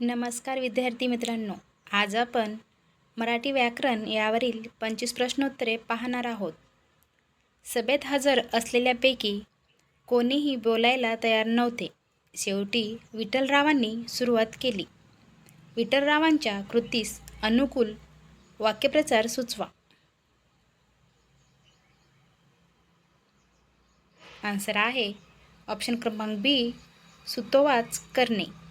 नमस्कार विद्यार्थी मित्रांनो आज आपण मराठी व्याकरण यावरील पंचवीस प्रश्नोत्तरे पाहणार आहोत. सभेत हजर असलेल्यापैकी कोणीही बोलायला तयार नव्हते. शेवटी विठ्ठलरावांनी सुरुवात केली. विठ्ठलरावांच्या कृतीस अनुकूल वाक्यप्रचार सुचवा. आन्सर आहे ऑप्शन क्रमांक बी सुतोवाच करणे.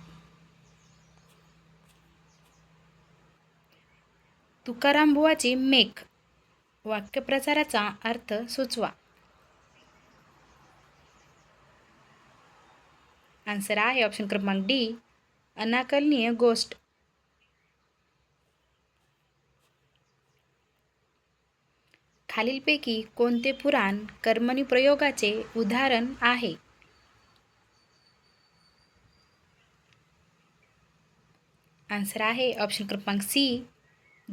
तुकाराम बुवाची मेघ. वाक्यप्रचाराचा अर्थ सुचवा. आन्सर आहे ऑप्शन क्रमांक डी अनाकलनीय गोष्ट. खालीलपैकी कोणते पुराण कर्मणी प्रयोगाचे उदाहरण आहे? आन्सर आहे ऑप्शन क्रमांक सी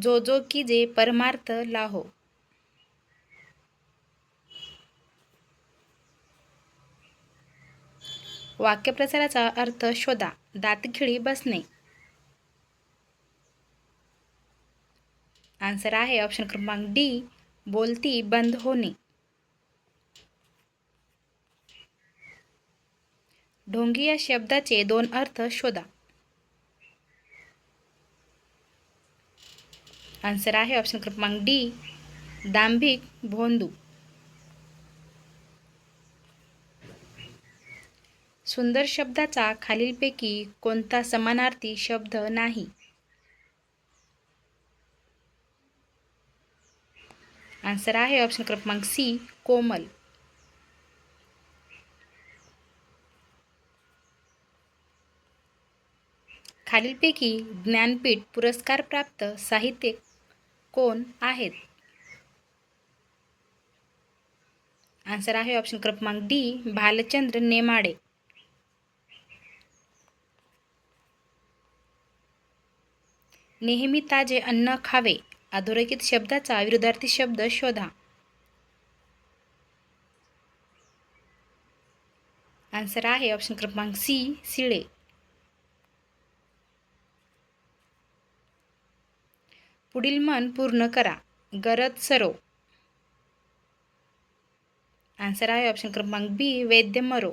जो जो की जे परमार्थ लाहो. वाक्यप्रचाराचा अर्थ शोधा दातखिळी बसणे. आन्सर आहे ऑप्शन क्रमांक डी बोलती बंद होणे. ढोंगी या शब्दाचे दोन अर्थ शोधा. आन्सर आहे ऑप्शन क्रमांक डी दांभिक भोंदू. सुंदर शब्दाचा खालीलपैकी कोणता समानार्थी शब्द नाही? आन्सर आहे ऑप्शन क्रमांक सी कोमल. खालीलपैकी ज्ञानपीठ पुरस्कार प्राप्त साहित्यिक कोण आहेत? आन्सर आहे ऑप्शन क्रमांक डी भालचंद्र नेमाडे. नेहमी ताजे अन्न खावे अधोरेखित शब्दाचा विरुद्धार्थी शब्द शोधा. आन्सर आहे ऑप्शन क्रमांक सी सिळे पुढील मन पूर्ण करा. गरज सरो. आन्सर आहे ऑप्शन क्रमांक बी वैद्य मरो.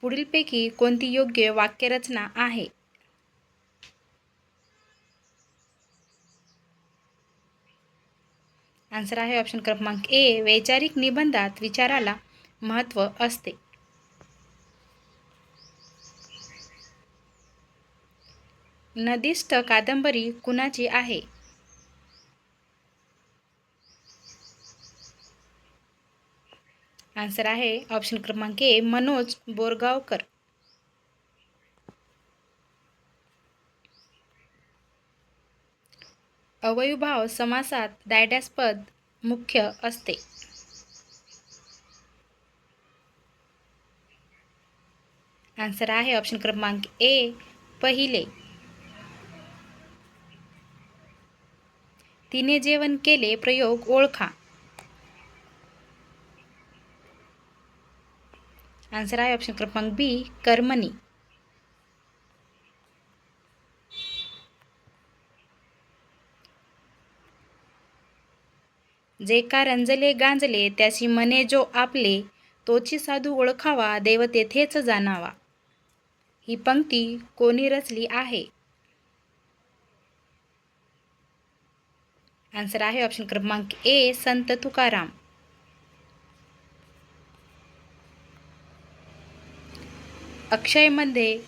पुढीलपैकी कोणती योग्य वाक्यरचना आहे? आन्सर आहे ऑप्शन क्रमांक ए वैचारिक निबंधात विचाराला महत्त्व असते. नदिष्ट कादंबरी कुणाची आहे? आन्सर आहे ऑप्शन क्रमांक ए मनोज बोरगावकर. अवयभाव समासात डायडॅस्पद मुख्य असते. आन्सर आहे ऑप्शन क्रमांक ए पहिले. तिने जेवण केले प्रयोग ओळखा. आन्सर आहे ऑप्शन क्रमांक बी कर्मणी. जे का रंजले गांजले त्याशी मने जो आपले तोची साधू ओळखावा देव तेथेच जाणावा. ही पंक्ती कोणी रचली आहे? आन्सर आहे ऑप्शन क्रमांक ए संत तुकाराम. अक्षयमध्ये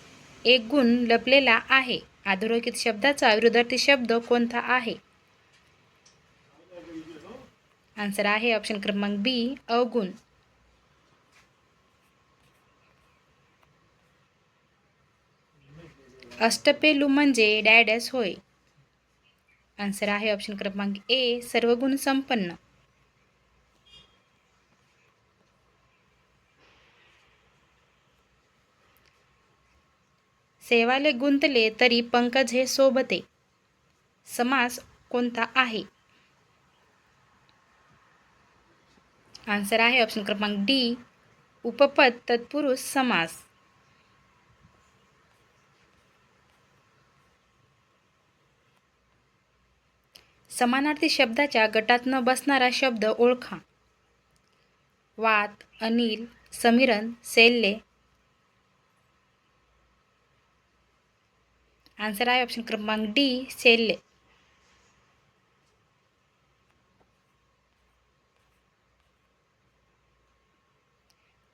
एक गुण लपलेला आहे. अधोरेखित शब्दाचा विरोधार्थी शब्द कोणता आहे? आन्सर आहे ऑप्शन क्रमांक बी अवगुण अष्टपेलू म्हणजे डॅडॅस होय. आन्सर आहे ऑप्शन क्रमांक ए सर्वगुण संपन्न. सेवाले गुंतले तरी पंकज हे सोबते. समास कोणता आहे? आन्सर आहे ऑप्शन क्रमांक डी उपपद तत्पुरुष समास. समानार्थी शब्दाच्या गटात न बसणारा शब्द ओळखा. वात अनिल समीरन सेल्ले. आन्सर आहे ऑप्शन क्रमांक डी सेल्ले.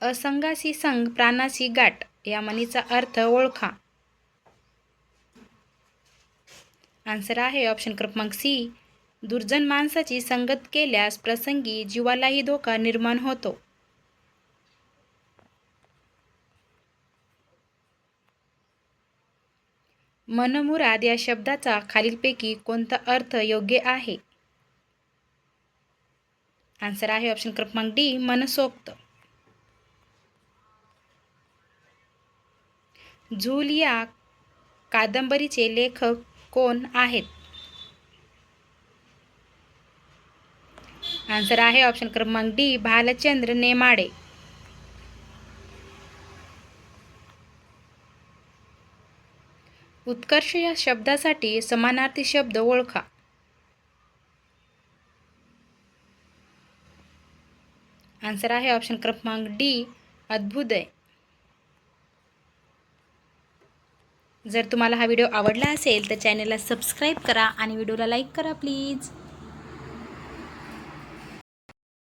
असंगासी संग प्राणासी गाठ या म्हणीचा अर्थ ओळखा. आन्सर आहे ऑप्शन क्रमांक सी दुर्जन माणसाची संगत केल्यास प्रसंगी जीवालाही धोका निर्माण होतो. मनमुराद या शब्दाचा खालीलपैकी कोणता अर्थ योग्य आहे? आन्सर आहे ऑप्शन क्रमांक डी मनसोक्त. झूल या कादंबरीचे लेखक कोण आहेत? आन्सर आहे ऑप्शन क्रमांक डी भालचंद्र नेमाडे. उत्कर्ष या शब्दासाठी समानार्थी शब्द ओळखा. आन्सर आहे ऑप्शन क्रमांक डी अद्भुदय जर तुम्हाला हा व्हिडिओ आवडला असेल तर चॅनलला सबस्क्राईब करा आणि व्हिडिओला लाईक करा प्लीज.